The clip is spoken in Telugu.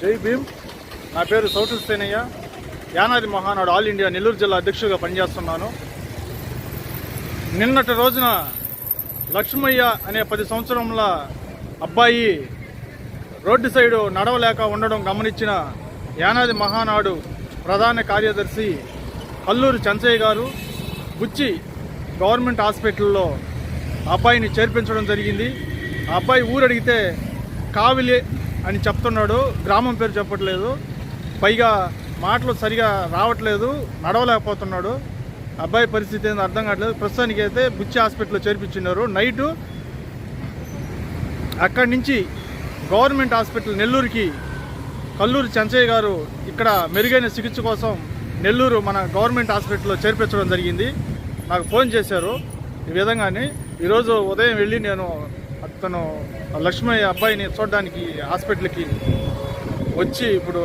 జై భీమ్. నా పేరు సౌతుల్ సేనయ్య. యానాది మహానాడు ఆల్ ఇండియా నెల్లూరు జిల్లా అధ్యక్షుడిగా పనిచేస్తున్నాను. నిన్నటి రోజున లక్ష్మయ్య అనే పది సంవత్సరముల అబ్బాయి రోడ్డు సైడు నడవలేక ఉండడం గమనించిన యానాది మహానాడు ప్రధాన కార్యదర్శి కల్లూరు చంచయ్య గారు బుచ్చి గవర్నమెంట్ హాస్పిటల్లో అబ్బాయిని చేర్పించడం జరిగింది. ఆ అబ్బాయి ఊరడిగితే కావిలి అని చెప్తున్నాడు. గ్రామం పేరు చెప్పట్లేదు. పైగా మాటలు సరిగా రావట్లేదు. నడవలేకపోతున్నాడు. అబ్బాయి పరిస్థితి ఏందో అర్థం కావట్లేదు. ప్రస్తుతానికి అయితే బుచ్చి హాస్పిటల్లో చేర్పించున్నారు. నైటు అక్కడి నుంచి గవర్నమెంట్ హాస్పిటల్ నెల్లూరుకి కల్లూరు చెంచయ్య గారు ఇక్కడ మెరుగైన చికిత్స కోసం నెల్లూరు మన గవర్నమెంట్ హాస్పిటల్లో చేర్పించడం జరిగింది. నాకు ఫోన్ చేశారు. ఈ విధంగానే ఈరోజు ఉదయం వెళ్ళి నేను అతను లక్ష్మయ్య అబ్బాయిని చూడడానికి హాస్పిటల్కి వచ్చి ఇప్పుడు